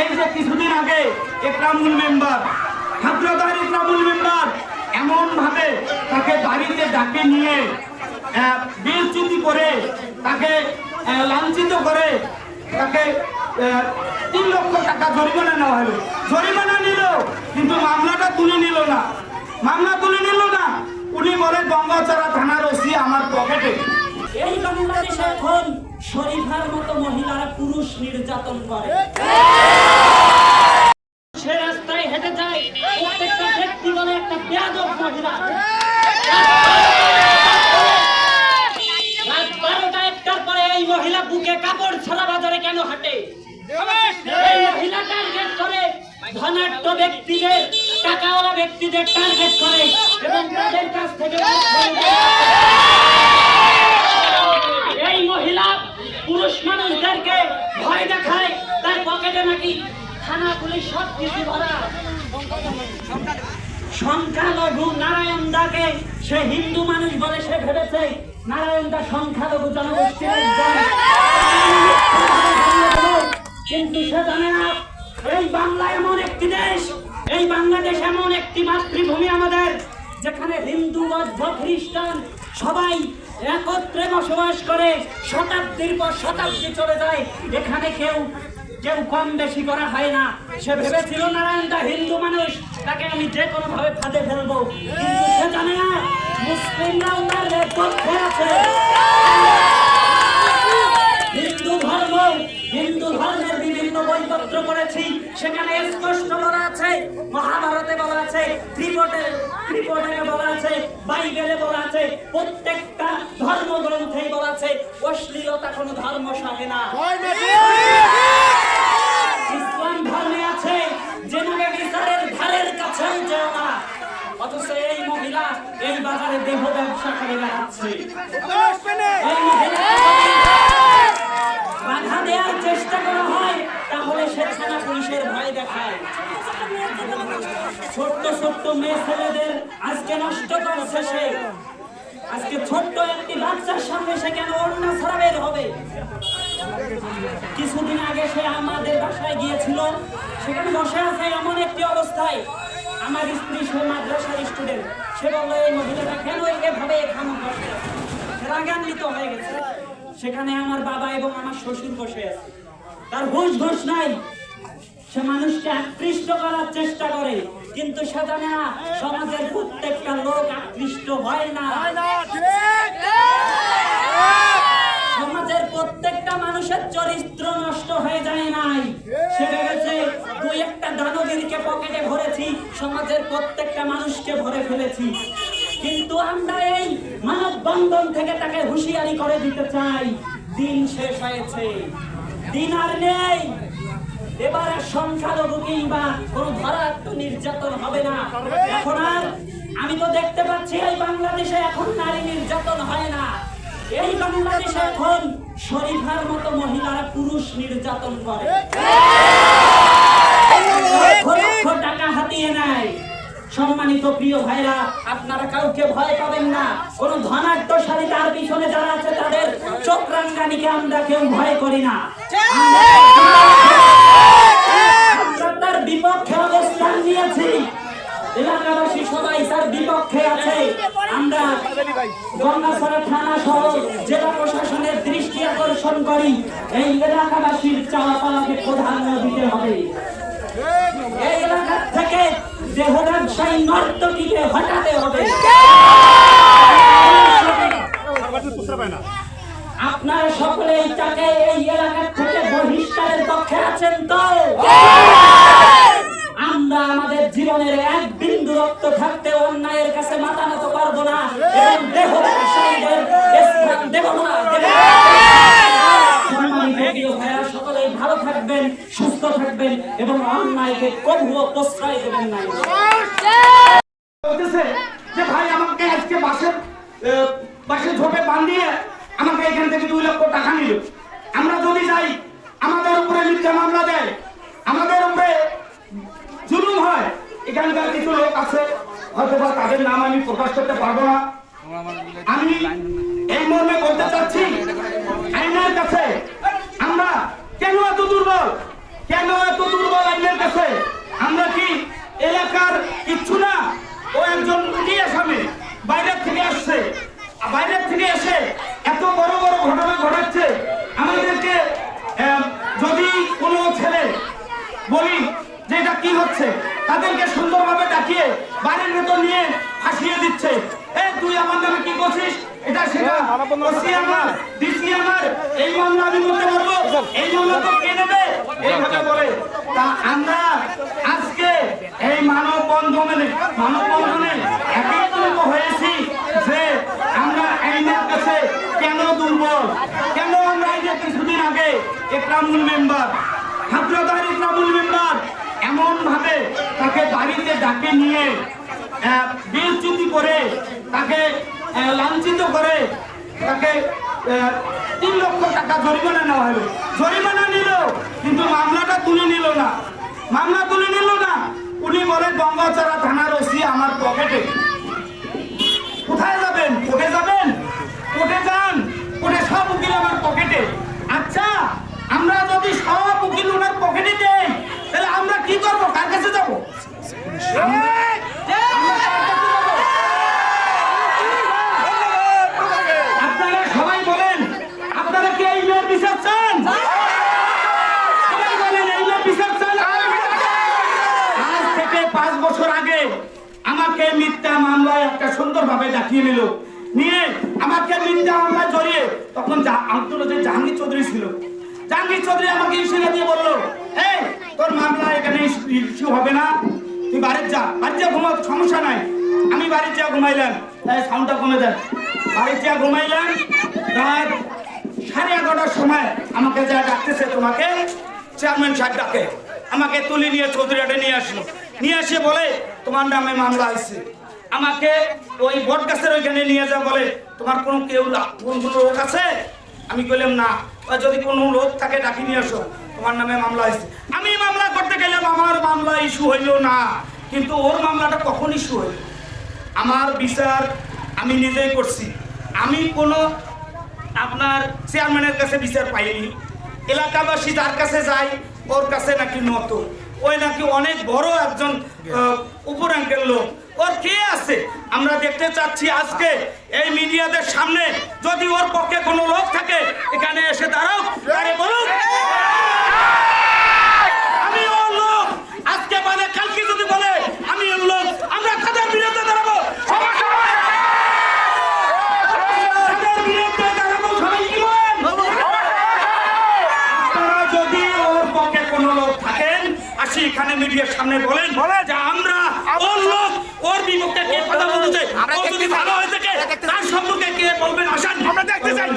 এই যে কিছুদিন আগে একরামুল মেম্বার হাজরতার একরামুল মেম্বার এমন ভাবে তাকে বাড়িতে ডাকে নিয়ে বেইজ্জতি করে, তাকে লাঞ্ছিত করে, তাকে তিন লক্ষ টাকা জরিমানা নেওয়া হলো। জরিমানা নিল, কিন্তু মামলাটা তুলে নিল না। মামলা তুলে নিল না। উনি বলে গঙ্গাচড়া থানার ওসি আমার পকেটে। এই বাংলাদেশে এখন শরীফার মতো মহিলারা পুরুষ নির্যাতন করে। সে রাস্তায় হেঁটে যায়, প্রত্যেকটা ব্যক্তি বলে একটা বেয়াদব মহিলা। একটার পরে এই মহিলা বুকে কাপড় বাজারে কেন এই মহিলা টার্গেট করে ব্যক্তিদের ব্যক্তিদের টার্গেট করে এই মহিলা পুরুষ মানুষদেরকে ভয় দেখায়, তার পকেটে নাকি থানা পুলিশ সব কিছু ভরা। সংখ্যালঘু নারায়ণ দাকে সে হিন্দু মানুষ বলে সে ভেবেছে, নারায়ণ দা সংখ্যালঘু জনগোষ্ঠীর কিন্তু সে জানে না, এই বাংলা এমন একটি দেশ, এই বাংলাদেশ এমন একটি মাতৃভূমি আমাদের, যেখানে হিন্দু, বৌদ্ধ, খ্রিস্টান সবাই একত্রে বসবাস করে, শতাব্দীর পর শতাব্দী চলে যায়। এখানে কেউ কেউ কম বেশি করা হয় না। সে ভেবেছিল, নারায়ণ দা হিন্দু মানুষ, তাকে আমি যে কোনো ভাবে ফাঁদে ফেলব। কিন্তু সে জানে না, মুসলিমরাও তার পক্ষে আছে। হিন্দু ধর্ম, হিন্দু ধর্মের বিভিন্ন বইপত্র পড়েছি। সেখানে স্পষ্ট আছে মহাভারতে বলা আছে ত্রিপটে ত্রিপটে বলা আছে বাইবেলে বলা আছে প্রত্যেকটা ধর্মগ্রন্থেই বলা আছে অশ্লীলতা কোনো ধর্ম সাজে না। ইসলাম ধর্মে আছে জেনাবে বিচারের ধারের কাছেও যেও না। অথচ এই মহিলা এই বাজারে দেহ ব্যবসা করে বেড়াচ্ছে। এই মহিলা বাধা দেওয়ার চেষ্টা করা হয় তাহলে সে থানা পুলিশের ভয় দেখায় ছোট্ট মেয়ে ছেলেদের আজকে নষ্ট করছে সে আজকে ছোট্ট একটি বাচ্চার সামনে সে কেন অন্য ছাড়া বের হবে? কিছুদিন আগে সে আমাদের বাসায় গিয়েছিল। সেখানে বসে আছে এমন একটি অবস্থায়। আমার স্ত্রী সে মাদ্রাসার স্টুডেন্ট সে বলল এই মহিলাটা কেন এভাবে এখানে বসে আছে?" রাগান্বিত হয়ে গেছে। সেখানে আমার বাবা এবং আমার শ্বশুর বসে আছে। তার হুঁশ ঘুষ নাই। সে মানুষকে আকৃষ্ট করার চেষ্টা করে কিন্তু সে জানে না সমাজের প্রত্যেকটা লোক আকৃষ্ট হয় না। সমাজের প্রত্যেকটা মানুষের চরিত্র নষ্ট হয়ে যায় নাই। সে ভেবেছে দুই একটা দানবীরকে পকেটে ভরেছি সমাজের প্রত্যেকটা মানুষকে ভরে ফেলেছি। কিন্তু আমরা এই মানব বন্ধন থেকে তাকে হুঁশিয়ারি করে দিতে চাই। দিন শেষ হয়েছে। দিন আর নেই। এবারে সংখ্যালঘু কিংবা কোন ধরাত্ম নির্যাতন হবে না। এখন আর আমি তো দেখতে পাচ্ছি, এই বাংলাদেশে এখন নারী নির্যাতন হয় না। এই বাংলাদেশে এখন শরীফার মতো মহিলারা পুরুষ নির্যাতন করে। টাকা হাতিয়ে নেয়। সম্মানিত প্রিয় ভাইরা, আপনারা কাউকে ভয় পাবেন না। কোন ধনাঢ্যশালী তার পিছনে যারা আছে, তাদের চোখ রাঙ্গানিকে আমরা কেউ ভয় করি না। গঙ্গাছড়া থানা সহ জেলা প্রশাসনের দৃষ্টি আকর্ষণ করি, এই এলাকাবাসীর চাওয়া পাওয়াকে প্রাধান্য দিতে হবে। এই এলাকা থেকে দেহ ব্যবসায়ী নর্তকীকে হটাতে হবে। আপনারা তাকে এই থেকে বহিষ্কারের পক্ষে আছেন তো? আমরা আমাদের জীবনের রক্ত থাকতে অন্যায়ের কাছে মাথা নত পারব না। এবং দেহ না ভালো থাকবেন, সুস্থ থাকবেন এবং অন্যায়কে কবুও প্রশ্রয় দেবেন না। যে ভাই ঝোপে বান্ধিয়ে আমাকে এখান থেকে দুই লক্ষ টাকা নিল। এখানকার কিছু লোক আছে হয়তো বা তাদের নাম আমি প্রকাশ করতে পারব না। আমি এই মর্মে বলতে চাচ্ছি, আইনের কাছে আমরা কেন এত দুর্বল? কেন এত দুর্বল আইনের কাছে? আমরা কি এলাকার ওসি আমার ডিসি আমার এই মামলা আমি করতে পারব এই মামলা তো কে নেবে? এইভাবে বলে। তা আমরা আজকে এই মানব বন্ধনে মানব বন্ধনে একত্রিত হয়েছি যে আমরা আইনের কাছে কেন দুর্বল? কেন আমরা এই যে কিছুদিন আগে একরামুল মেম্বার হাবরাদার ইকরামুল মেম্বার এমন ভাবে তাকে বাড়িতে ডাকে নিয়ে বেইজ্জতি করে তাকে লাঞ্ছিত করে তাকে তিন লক্ষ টাকা জরিমানা নেওয়া হলো। জরিমানা নিল, কিন্তু মামলাটা তুলে নিল না। মামলা তুলে নিল না। উনি বলে গঙ্গাচারা থানার ওসি আমার পকেটে। কোথায় যাবেন কোর্টে যাবেন কোর্টে যান কোর্টে সব উকিল আমার পকেটে আচ্ছা আমরা যদি সব উকিল ওনার পকেটে দেই তাহলে আমরা কি করব কার কাছে যাব আমরা- আমরা কার কাছে যাব? আপনারা সবাই বলেন আপনারা কি এই মেয়ের বিচার চান সবাই বলেন এই মেয়ের বিচার চান আজ থেকে পাঁচ বছর আগে আমাকে মিথ্যা মামলায় একটা সুন্দরভাবে দেখিয়ে নিল। নিয়ে আমাকে মিথ্যা মামলায় জড়িয়ে তখন আব্দুল জাহাঙ্গীর চৌধুরী ছিল। জাহাঙ্গীর চৌধুরী আমাকে ইস্যুটা দিয়ে বলল, এই, তোর মামলা এখানে ইস্যু হবে না। তুই বাড়ির যা বাড়ির যা ঘুমা সমস্যা নাই। আমি বাড়ির যা ঘুমাইলাম এই সাউন্ডটা কমে দেন। বাড়ির যা ঘুমাইলাম, রাত সাড়ে এগারোটার সময় আমাকে যা ডাকতেছে তোমাকে চেয়ারম্যান সাহেব ডাকে। আমাকে তুলে নিয়ে চৌধুরীহাটে নিয়ে আসলো। নিয়ে এসে বলে, তোমার নামে মামলা হয়েছে। আমাকে ওই বট গাছের ওইখানে নিয়ে যা, বলে, তোমার কোনো কেউ কোন কোনো লোক আছে? আমি কইলাম, না। যদি কোনো লোক থাকে, ডাকি নিয়ে আসো। তোমার নামে মামলা হয়েছে। আমি মামলা করতে গেলাম, আমার মামলা ইস্যু হইল না। কিন্তু ওর মামলাটা কখন ইস্যু হইল? আমার বিচার আমি নিজেই করছি। আমি কোনো আপনার চেয়ারম্যানের কাছে বিচার পাইনি। এলাকাবাসী যার কাছে যায়, ওর কাছে নাকি নত। ওই নাকি অনেক বড় একজন উপরাঙ্কের লোক। ওর কে আছে? আমরা দেখতে চাচ্ছি আজকে এই মিডিয়াদের সামনে। যদি ওর পক্ষে কোনো লোক থাকে, এখানে এসে দাঁড়াও। আরে বলুন। আসি এখানে মিডিয়ার সামনে বলেন যে আমরা ওর লোক ওর বিপক্ষে কে কথা বলতে ও যদি ভালো হয়ে থাকে তার সম্পর্কে কে বলবেন? আসেন। আমরা দেখতে চাই।